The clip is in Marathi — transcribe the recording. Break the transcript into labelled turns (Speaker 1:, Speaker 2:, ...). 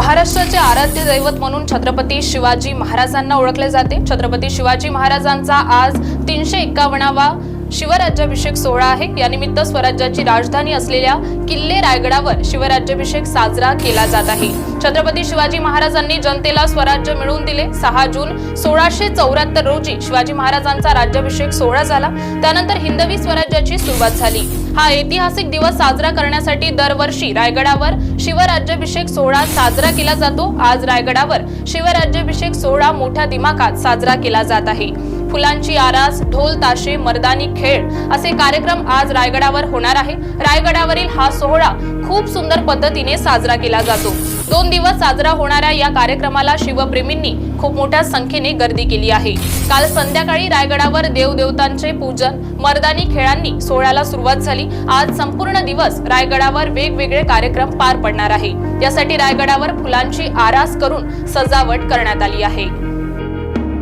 Speaker 1: महाराष्ट्राचे आराध्य दैवत म्हणून छत्रपती शिवाजी महाराजांना ओळखले जाते. छत्रपती शिवाजी महाराजांचा आज तीनशे एक्कावन्नावा शिवराज्याभिषेक सोहळा आहे. यानिमित्त स्वराज्याची राजधानी असलेल्या किल्ले रायगडावर शिवराज्याभिषेक साजरा केला जात आहे. छत्रपती शिवाजी महाराजांनी जनतेला स्वराज्य मिळवून दिले. सहा जून सोळाशे चौऱ्याहत्तर रोजी शिवाजी महाराजांचा राज्याभिषेक सोहळा झाला. त्यानंतर हिंदवी स्वराज्याची सुरुवात झाली. हा ऐतिहासिक दिवस साजरा करण्यासाठी दरवर्षी रायगडावर शिवराज्याभिषेक सोहळा साजरा केला जातो. आज रायगडावर शिवराज्याभिषेक सोहळा मोठ्या दिमाखात साजरा केला जात आहे. फुलांची आरास ढोल ताशे मर्दानी खेळ असे कार्यक्रम आज रायगडावर होणार आहे. रायगडावरील हा सोहळा खूप सुंदर पद्धतीने साजरा केला जातो. दोन दिवस साजरा होणाऱ्या या कार्यक्रमाला शिवप्रेमींनी खूप मोठ्या संख्येने गर्दी केली आहे. काल संध्याकाळी रायगडावर देवदेवतांचे पूजन मर्दानी खेळांनी सोहळ्याला सुरुवात झाली. आज संपूर्ण दिवस रायगडावर वेगवेगळे कार्यक्रम पार पडणार आहे. यासाठी रायगडावर फुलांची आरास करून सजावट करण्यात आली आहे.